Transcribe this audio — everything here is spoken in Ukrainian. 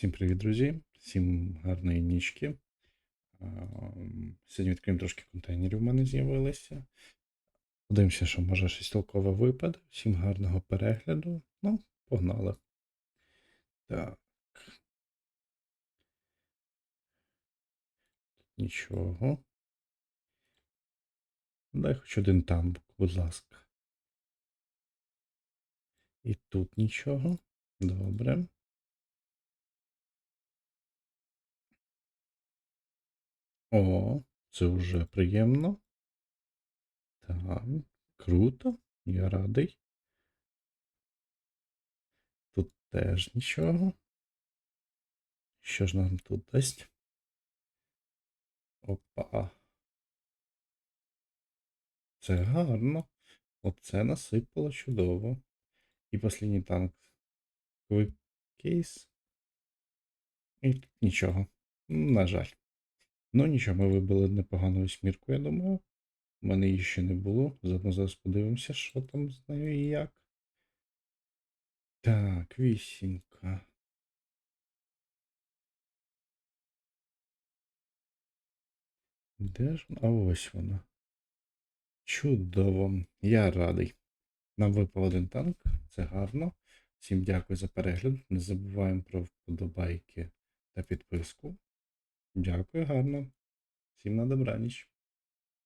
Всім привіт, друзі! Всім гарної нічки. Сьогодні відкриємо трошки контейнерів у мене з'явилися. Подивимося, що може щось толкове випаде. Всім гарного перегляду. Ну, погнали. Так. Нічого. Дай хоч один тамбук, будь ласка. І тут нічого. Добре. О, це вже приємно. Так, круто. Я радий. Тут теж нічого. Що ж нам тут дасть? Опа. Це гарно. Оце насипало чудово. І останній танк. Quick кейс. І тут нічого. На жаль. Ну нічого, ми вибили непогану восьмірку, я думаю. У мене її ще не було. Заодно зараз подивимося, що там з нею і як. Так, вісімка. Де ж вона? А ось вона. Чудово. Я радий. Нам випав один танк, це гарно. Всім дякую за перегляд. Не забуваємо про вподобайки та підписку. Дякую, гарно. Всім на добраніч.